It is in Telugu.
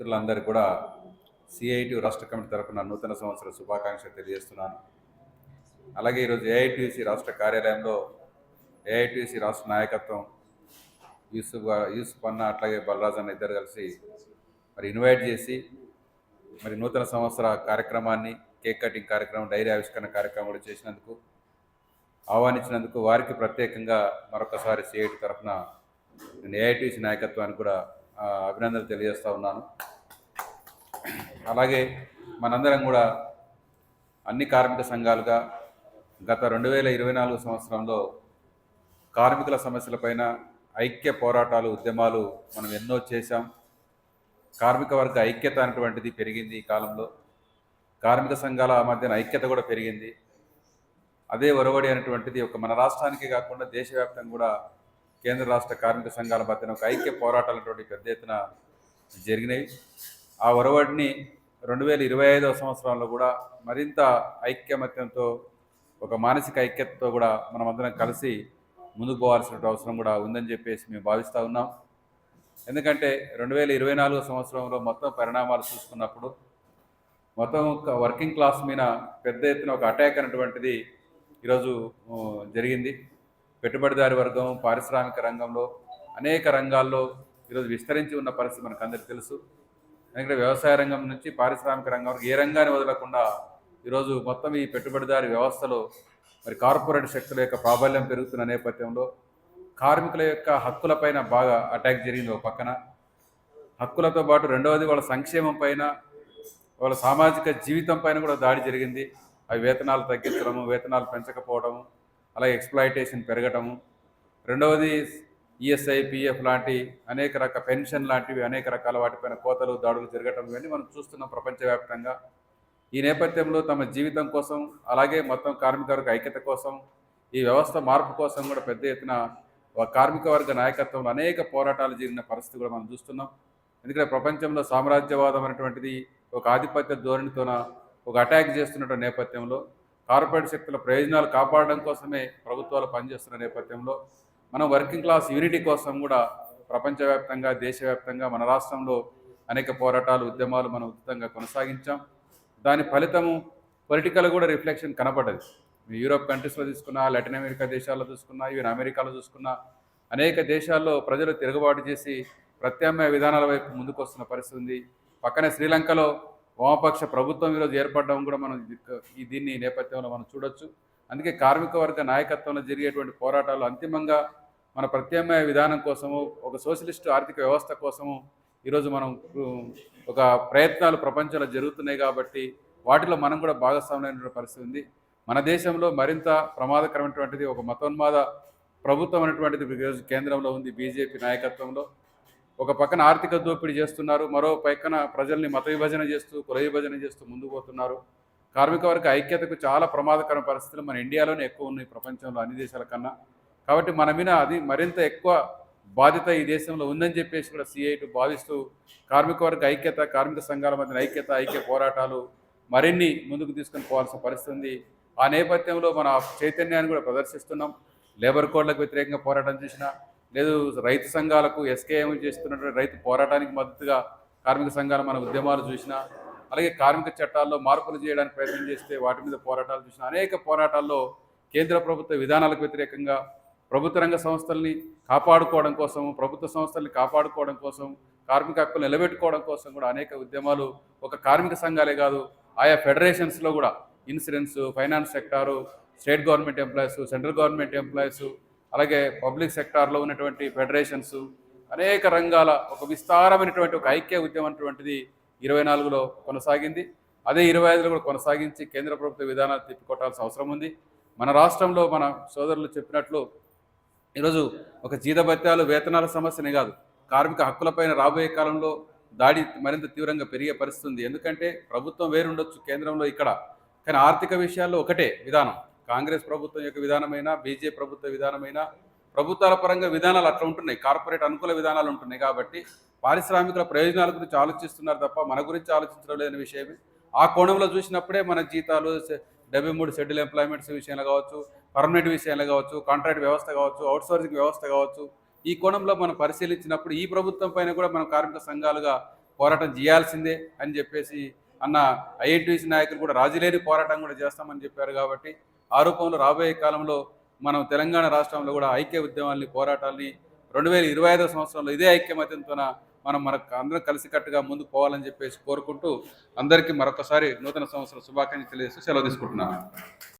మిత్రులందరూ కూడా సిఐటి రాష్ట్ర కమిటీ తరఫున నూతన సంవత్సర శుభాకాంక్షలు తెలియజేస్తున్నాను. అలాగే ఈరోజు ఏఐటిసి రాష్ట్ర కార్యాలయంలో ఏఐటిసి రాష్ట్ర నాయకత్వం యూసుఫ్ యూసుఫ్ అన్న అట్లాగే బలరాజ్ అన్న ఇద్దరు కలిసి మరి ఇన్వైట్ చేసి మరి నూతన సంవత్సర కార్యక్రమాన్ని కేక్ కటింగ్ కార్యక్రమం డైరీ ఆవిష్కరణ కార్యక్రమం కూడా చేసినందుకు ఆహ్వానించినందుకు వారికి ప్రత్యేకంగా మరొకసారి సిఐటి తరఫున నేను ఏఐటీసీ నాయకత్వానికి కూడా అభినందనలు తెలియజేస్తూ ఉన్నాను. అలాగే మనందరం కూడా అన్ని కార్మిక సంఘాలుగా గత రెండు వేల ఇరవై నాలుగు సంవత్సరంలో కార్మికుల సమస్యలపైన ఐక్య పోరాటాలు ఉద్యమాలు మనం ఎన్నో చేశాం. కార్మిక వర్గ ఐక్యత అనేటువంటిది పెరిగింది ఈ కాలంలో. కార్మిక సంఘాల మధ్యన ఐక్యత కూడా పెరిగింది. అదే ఒరవడి అనేటువంటిది ఒక మన రాష్ట్రానికే కాకుండా దేశవ్యాప్తంగా కూడా కేంద్ర రాష్ట్ర కార్మిక సంఘాల మధ్యన ఒక ఐక్య పోరాటాలు అనేటువంటి పెద్ద ఎత్తున జరిగినాయి. ఆ ఒరవడిని రెండు వేల ఇరవై ఐదవ సంవత్సరంలో కూడా మరింత ఐక్యమత్యంతో ఒక మానసిక ఐక్యతతో కూడా మనమందరం కలిసి ముందుకు పోవాల్సిన అవసరం కూడా ఉందని చెప్పేసి మేము భావిస్తూ ఉన్నాం. ఎందుకంటే రెండు వేల ఇరవై నాలుగో సంవత్సరంలో మొత్తం పరిణామాలు చూసుకున్నప్పుడు మొత్తం ఒక వర్కింగ్ క్లాస్ మీద పెద్ద ఎత్తున ఒక అటాక్ అనేటువంటిది ఈరోజు జరిగింది. పెట్టుబడిదారి వర్గం పారిశ్రామిక రంగంలో అనేక రంగాల్లో ఈరోజు విస్తరించి ఉన్న పరిస్థితి మనకు అందరికీ తెలుసు. ఎందుకంటే వ్యవసాయ రంగం నుంచి పారిశ్రామిక రంగం వరకు ఏ రంగాన్ని వదలకుండా ఈరోజు మొత్తం ఈ పెట్టుబడిదారి వ్యవస్థలో మరి కార్పొరేట్ శక్తుల యొక్క ప్రాబల్యం పెరుగుతున్న నేపథ్యంలో కార్మికుల యొక్క హక్కులపైన బాగా అటాక్ జరిగింది ఒక పక్కన. హక్కులతో పాటు రెండవది వాళ్ళ సంక్షేమం పైన వాళ్ళ సామాజిక జీవితం పైన కూడా దాడి జరిగింది. అవి వేతనాలు తగ్గించడము వేతనాలు పెంచకపోవడము అలాగే ఎక్స్ప్లాయిటేషన్ పెరగటము. రెండవది ఈఎస్ఐ పిఎఫ్ లాంటి అనేక రక పెన్షన్ లాంటివి అనేక రకాల వాటిపైన కోతలు దాడులు జరగటం ఇవన్నీ మనం చూస్తున్నాం ప్రపంచవ్యాప్తంగా. ఈ నేపథ్యంలో తమ జీవితం కోసం అలాగే మొత్తం కార్మిక వర్గ ఐక్యత కోసం ఈ వ్యవస్థ మార్పు కోసం కూడా పెద్ద ఎత్తున ఒక కార్మిక వర్గ నాయకత్వంలో అనేక పోరాటాలు జరిగిన పరిస్థితి కూడా మనం చూస్తున్నాం. ఎందుకంటే ప్రపంచంలో సామ్రాజ్యవాదం అనేటువంటిది ఒక ఆధిపత్య ధోరణితోన ఒక అటాక్ చేస్తున్నటువంటి నేపథ్యంలో కార్పొరేట్ శక్తుల ప్రయోజనాలు కాపాడడం కోసమే ప్రభుత్వాలు పనిచేస్తున్న నేపథ్యంలో మనం వర్కింగ్ క్లాస్ యూనిటీ కోసం కూడా ప్రపంచవ్యాప్తంగా దేశవ్యాప్తంగా మన రాష్ట్రంలో అనేక పోరాటాలు ఉద్యమాలు మనం ఉచితంగా కొనసాగించాం. దాని ఫలితము పొలిటికల్ కూడా రిఫ్లెక్షన్ కనపడదు యూరోప్ కంట్రీస్లో తీసుకున్నా లాటిన్ అమెరికా దేశాల్లో చూసుకున్నా ఈవెన్ అమెరికాలో చూసుకున్నా అనేక దేశాల్లో ప్రజలు తిరుగుబాటు చేసి ప్రత్యామ్నాయ విధానాల వైపు ముందుకు వస్తున్న పరిస్థితి ఉంది. పక్కనే శ్రీలంకలో వామపక్ష ప్రభుత్వం ఈరోజు ఏర్పడడం కూడా మనం ఈ దీన్ని నేపథ్యంలో మనం చూడొచ్చు. అందుకే కార్మిక వర్గ నాయకత్వంలో జరిగేటువంటి పోరాటాలు అంతిమంగా మన ప్రత్యామ్నాయ విధానం కోసము ఒక సోషలిస్ట్ ఆర్థిక వ్యవస్థ కోసము ఈరోజు మనం ఒక ప్రయత్నాలు ప్రపంచంలో జరుగుతున్నాయి కాబట్టి వాటిలో మనం కూడా భాగస్వామ్యమైన పరిస్థితి ఉంది. మన దేశంలో మరింత ప్రమాదకరమైనటువంటిది ఒక మతోన్మాద ప్రభుత్వం అనేటువంటిది ఈరోజు కేంద్రంలో ఉంది బీజేపీ నాయకత్వంలో. ఒక పక్కన ఆర్థిక దోపిడీ చేస్తున్నారు మరో పక్కన ప్రజల్ని మత విభజన చేస్తూ కుల విభజన చేస్తూ ముందుకు పోతున్నారు. కార్మిక వర్గ ఐక్యతకు చాలా ప్రమాదకర పరిస్థితులు మన ఇండియాలోనే ఎక్కువ ఉన్నాయి ప్రపంచంలో అన్ని దేశాల కన్నా. కాబట్టి మన మీద అది మరింత ఎక్కువ బాధ్యత ఈ దేశంలో ఉందని చెప్పేసి కూడా సిఐటి భావిస్తూ కార్మిక వర్గ ఐక్యత కార్మిక సంఘాల మధ్య ఐక్యత ఐక్య పోరాటాలు మరిన్ని ముందుకు తీసుకొని పోవాల్సిన పరిస్థితి ఉంది. ఆ నేపథ్యంలో మన చైతన్యాన్ని కూడా ప్రదర్శిస్తున్నాం. లేబర్ కోడ్లకు వ్యతిరేకంగా పోరాటం చేసిన లేదు రైతు సంఘాలకు ఎస్కేఎం చేస్తున్నటువంటి రైతు పోరాటానికి మద్దతుగా కార్మిక సంఘాలు మన ఉద్యమాలు చూసినా అలాగే కార్మిక చట్టాల్లో మార్పులు చేయడానికి ప్రయత్నం చేస్తే వాటి మీద పోరాటాలు చూసిన అనేక పోరాటాల్లో కేంద్ర ప్రభుత్వ విధానాలకు వ్యతిరేకంగా ప్రభుత్వ రంగ సంస్థల్ని కాపాడుకోవడం కోసం ప్రభుత్వ సంస్థల్ని కాపాడుకోవడం కోసం కార్మిక హక్కులు నిలబెట్టుకోవడం కోసం కూడా అనేక ఉద్యమాలు ఒక కార్మిక సంఘాలే కాదు ఆయా ఫెడరేషన్స్లో కూడా insurance finance sector state government employees central government employees అలాగే పబ్లిక్ సెక్టార్లో ఉన్నటువంటి ఫెడరేషన్స్ అనేక రంగాల ఒక విస్తారమైనటువంటి ఒక ఐక్య ఉద్యమం అటువంటిది ఇరవై నాలుగులో కొనసాగింది. అదే ఇరవై ఐదులో కూడా కొనసాగించి కేంద్ర ప్రభుత్వ విధానాలు తిప్పికొట్టాల్సిన అవసరం ఉంది. మన రాష్ట్రంలో మన సోదరులు చెప్పినట్లు ఈరోజు ఒక జీతభత్యాలు వేతనాల సమస్యనే కాదు. కార్మిక హక్కులపైన రాబోయే కాలంలో దాడి మరింత తీవ్రంగా పెరిగే పరిస్థితుంది. ఎందుకంటే ప్రభుత్వం వేరుండొచ్చు కేంద్రంలో ఇక్కడ. కానీ ఆర్థిక విషయాల్లో ఒకటే విధానం. కాంగ్రెస్ ప్రభుత్వం యొక్క విధానమైనా బీజేపీ ప్రభుత్వ విధానమైనా ప్రభుత్వాల పరంగా విధానాలు అట్లా ఉంటున్నాయి. కార్పొరేట్ అనుకూల విధానాలు ఉంటున్నాయి కాబట్టి పారిశ్రామికుల ప్రయోజనాల గురించి ఆలోచిస్తున్నారు తప్ప మన గురించి ఆలోచించడం లేని విషయమే. ఆ కోణంలో చూసినప్పుడే మన జీతాలు డెబ్బై మూడు షెడ్యూల్ ఎంప్లాయ్మెంట్స్ విషయంలో కావచ్చు పర్మనెంట్ విషయంలో కావచ్చు కాంట్రాక్ట్ వ్యవస్థ కావచ్చు అవుట్సోర్సింగ్ వ్యవస్థ కావచ్చు ఈ కోణంలో మనం పరిశీలించినప్పుడు ఈ ప్రభుత్వం పైన కూడా మనం కార్మిక సంఘాలుగా పోరాటం చేయాల్సిందే అని చెప్పేసి అన్న ఐఎన్టీసీ నాయకులు కూడా రాజీలేని పోరాటం కూడా చేస్తామని చెప్పారు కాబట్టి ఆ రూపంలో రాబోయే కాలంలో మనం తెలంగాణ రాష్ట్రంలో కూడా ఐక్య ఉద్యమాల్ని పోరాటాల్ని రెండు వేల ఇరవై ఐదో సంవత్సరంలో ఇదే ఐక్యమత్యంతో మనం మనకు అందరం కలిసికట్టుగా ముందుకు పోవాలని చెప్పేసి కోరుకుంటూ అందరికీ మరొకసారి నూతన సంవత్సర శుభాకాంక్షలు తెలియజేస్తూ సెలవు తీసుకుంటున్నాను.